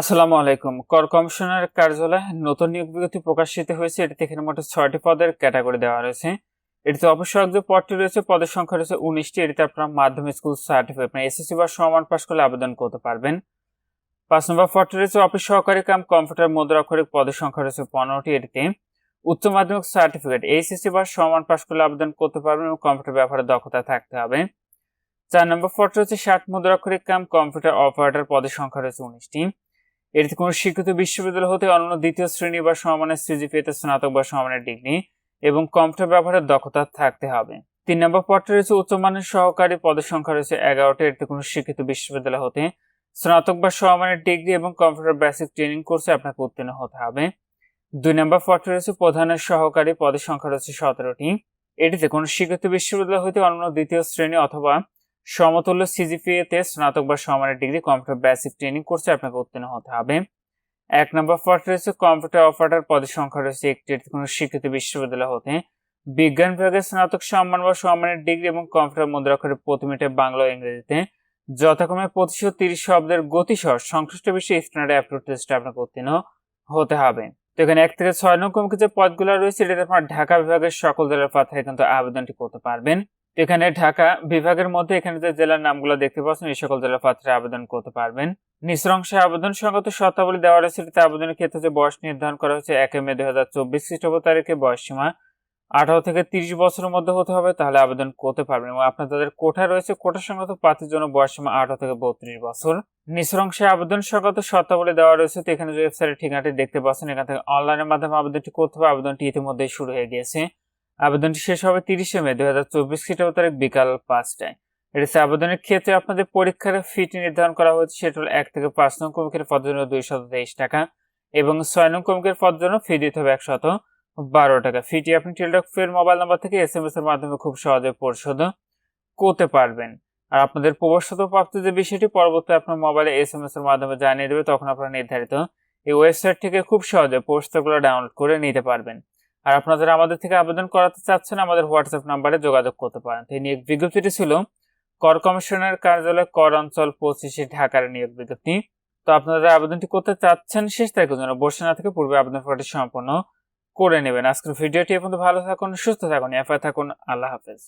আসসালামু আলাইকুম। কর কমিশনার কার্যালয়ে নতুন নিয়োগ বিজ্ঞপ্তি প্রকাশিত হয়েছে। এটিতে এখানে মোট ছয়টি পদের ক্যাটাগরি দেওয়া রয়েছে। এটিতে যে পদটি রয়েছে, পদের সংখ্যা রয়েছে উনিশটি। এটিতে আপনার মাধ্যমিক স্কুল সার্টিফিকেট। মানে এসএসসি বা সমান পাশ করলে আবেদন করতে পারবেন। পাঁচ নম্বর পদটি রয়েছে অফিস সহকারী কাম, কম্পিউটার মুদ্রাক্ষরিক পদের সংখ্যা রয়েছে পনেরোটি। এটিতে উচ্চ মাধ্যমিক সার্টিফিকেট এইচএসসি বা সমান পাশ করলে আবেদন করতে পারবেন এবং কম্পিউটার ব্যাপারে দক্ষতা থাকতে হবে। চার নম্বর পদটি রয়েছে ষাট মুদ্রাক্ষরিক কাম, কম্পিউটার অপারেটর পদের সংখ্যা রয়েছে উনিশটি। এটিতে কোনো স্বীকৃত বিশ্ববিদ্যালয় হতে অন্য দ্বিতীয় শ্রেণি বা সমানের সিজিপিএতে স্নাতক বা সমানের ডিগ্রি এবং কম্পিউটার ব্যবহারের দক্ষতা থাকতে হবে। তিন নম্বর পদটি রয়েছে উচ্চমানের সহকারী, পদের সংখ্যা রয়েছে এগারোটি। এটিতে কোনো স্বীকৃত বিশ্ববিদ্যালয় হতে স্নাতক বা সমানের ডিগ্রি এবং কম্পিউটার বেসিক ট্রেনিং কোর্সে আপনাকে উত্তীর্ণ হতে হবে। দুই নম্বর পদটি রয়েছে প্রধানের সহকারী, পদের সংখ্যা রয়েছে সতেরোটি। এটিতে কোনো স্বীকৃত বিশ্ববিদ্যালয় হতে অন্য দ্বিতীয় শ্রেণি অথবা সমতুল্য সিজিপিএ তে স্নাতক বা সমানের ডিগ্রি কম্পিউটার বেসিক ট্রেনিং কোর্সে আপনাকে উত্তীর্ণ হতে হবে। এক নম্বর পদ রয়েছে কম্পিউটার অপারেটর পদের সংখ্যা রয়েছে একটি কোনো স্বীকৃত বিশ্ববিদ্যালয় হতে। বিজ্ঞান বিভাগে স্নাতক সম্মান বা সম্মানের ডিগ্রি এবং কম্পিউটার মুদ্রাক্ষরে প্রতি মিনিটে বাংলা ও ইংরেজিতে। যথাক্রমে পঁচিশশো তিরিশ শব্দের গতিসহ সংশ্লিষ্ট বিষয়ে স্ট্যান্ডার্ড অ্যাপ্রুভ টেস্টে আপনাকে উত্তীর্ণ হতে হবে। তো এখানে এক থেকে ছয় নং কমকে যে পদগুলো রয়েছে, এটাতে আপনার ঢাকা বিভাগের সকল জেলার প্রার্থীরা কিন্তু আবেদনটি করতে পারবেন। এখানে ঢাকা বিভাগের মধ্যে এখানে যে জেলার নামগুলো দেখতে পাচ্ছেন, এই সকল জেলার পাত্রে আবেদন করতে পারবেন। অংশে আবেদন সংগত শর্তাবলী দেওয়া রয়েছে। এটাতে আবেদনের ক্ষেত্রে যে বয়স নির্ধারণ করা হয়েছে, একে মে দুই হাজার চব্বিশ খ্রিস্টাব্দ তারিখে, বয়স সীমা আঠারো থেকে তিরিশ বছরের মধ্যে হতে হবে, তাহলে আবেদন করতে পারবেন এবং আপনার যাদের কোঠা রয়েছে, কোঠা সংগত প্রার্থীর জন্য বয়স সীমা আঠারো থেকে বত্রিশ বছর। অংশে আবেদন সংগত শর্তাবলী দেওয়া রয়েছে। তো এখানে যে ওয়েবসাইটের ঠিকানাটি দেখতে পাচ্ছেন, এখান থেকে অনলাইনের মাধ্যমে আবেদনটি করতে হবে। আবেদনটি ইতিমধ্যেই শুরু হয়ে গিয়েছে। আবেদনটি শেষ হবে তিরিশে মে দু হাজার চব্বিশ খ্রিস্টাব্দ তারিখ বিকাল পাঁচটায়। এটা আবেদনের ক্ষেত্রে আপনাদের পরীক্ষার ফিটি নির্ধারণ করা হয়েছে, সেটা হলো এক থেকে পাঁচ নং কমিকের পদের জন্য দুইশত তেইশ টাকা এবং ছয় নং কমিকের পদের জন্য ফি দিতে হবে একশত বারো টাকা। ফিটি আপনি টেলডক ফের মোবাইল নাম্বার থেকে এস এম এস এর মাধ্যমে খুব সহজে পরিশোধ করতে পারবেন। আর আপনাদের প্রবর্তিত প্রাপ্ত যে বিষয়টি পরবর্তী আপনার মোবাইলে এস এম এস এর মাধ্যমে জানিয়ে দেবে, তখন আপনারা নির্ধারিত এই ওয়েবসাইট থেকে খুব সহজে পোস্টগুলো ডাউনলোড করে নিতে পারবেন। আর আপনারা যারা আমাদের থেকে আবেদন করাতে চাচ্ছেন, আমাদের হোয়াটসঅ্যাপ নাম্বারে যোগাযোগ করতে পারেন। এই নিয়োগ বিজ্ঞপ্তিটি ছিল কর কমিশনের কার্যালয় কর অঞ্চল পঁচিশে ঢাকার নিয়োগ বিজ্ঞপ্তি। তো আপনারা আবেদনটি করতে চাচ্ছেন, শেষ তারিখের জন্য বসে না থেকে পূর্বে আবেদন ফর্মটি সম্পন্ন করে নেবেন। আজকের ভিডিওটি এখন ভালো থাকুন, সুস্থ থাকুন এফআই থাকুন। আল্লাহ হাফেজ।